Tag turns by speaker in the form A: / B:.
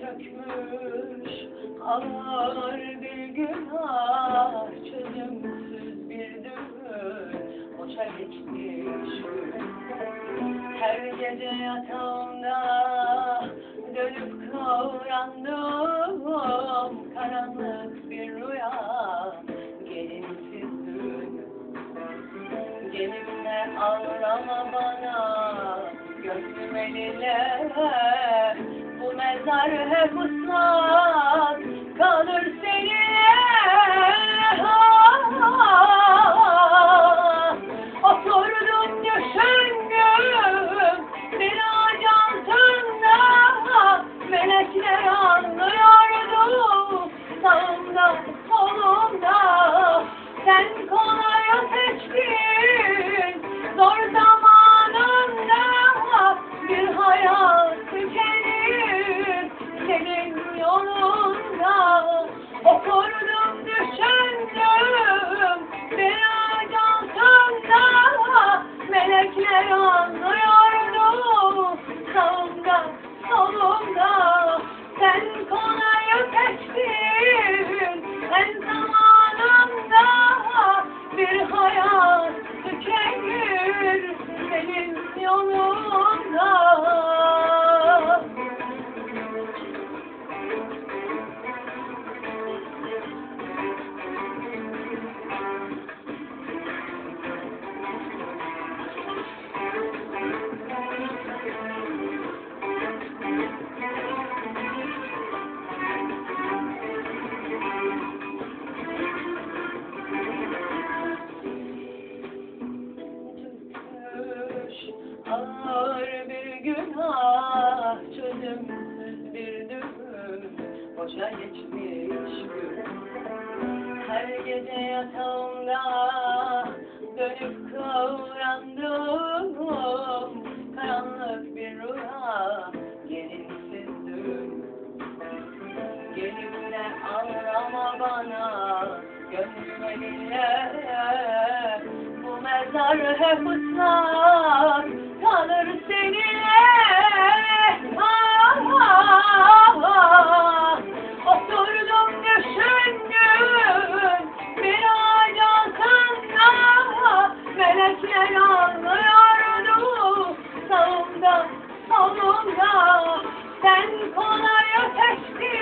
A: çökmüş ağır bir günah. Çözümsüz bir düğün boşa geçmiş. Her gece yatağımda dönüp kavrandım karanlık bir rüya. Gelinsiz düğün. Gelip de ağlama bana. Gönlüm eline bu mezar hep ağır bir günah çözümsüz bir düğün. Boşa geçmiş gün. Her gece yatağımda dönüp kavrandım karanlık bir rüya gelinsiz düğün gelip de ağlama bana gönlüm elinle bu mezar hep ıslak sen kolay ateşti